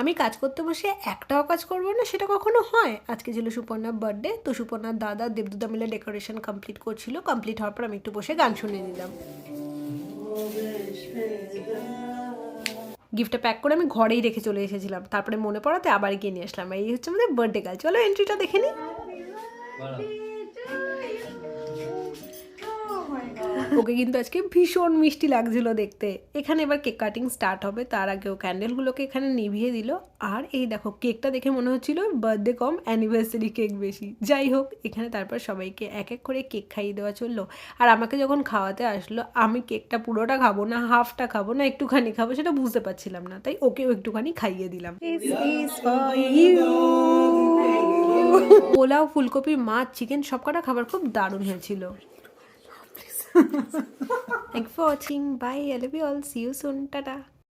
আমি কাজ করতে বসে একটাও কাজ করব না, সেটা কখনো হয়? আজকে ছিল সুপর্ণার বার্থডে তো সুপর্ণার দাদা দেবদুদা মিলে ডেকোরেশন কমপ্লিট করছিল। কমপ্লিট হওয়ার পর আমি একটু বসে গান শুনে নিলাম। গিফটটা প্যাক করে আমি ঘরেই রেখে চলে এসেছিলাম। তারপরে মনে পড়াতে আবার গিয়ে নিয়ে আসলাম। এই হচ্ছে আমাদের বার্থডে গার্ল চলো এন্ট্রিটা দেখে নিই ওকে কিন্তু আজকে ভীষণ মিষ্টি লাগছিল দেখতে। এখানে এবার কেক কাটিং স্টার্ট হবে তার আগে ও ক্যান্ডেলগুলোকে এখানে নিভিয়ে দিল। আর এই দেখো কেকটা দেখে মনে হচ্ছিল বার্থডে কম অ্যানিভার্সারি কেক বেশি। যাই হোক এখানে তারপর সবাইকে এক এক করে কেক খাইয়ে দেওয়া চলল। আর আমাকে যখন খাওয়াতে আসলো আমি কেকটা পুরোটা খাব না হাফটা খাব না একটুখানি খাব সেটা বুঝতে পারছিলাম না। তাই ওকেও একটুখানি খাইয়ে দিলাম। পোলাও ফুলকপি মাছ চিকেন সব কটা খাবার খুব দারুণ হয়েছিল। Thank you for watching. Bye. I love you all. See you soon. Tada.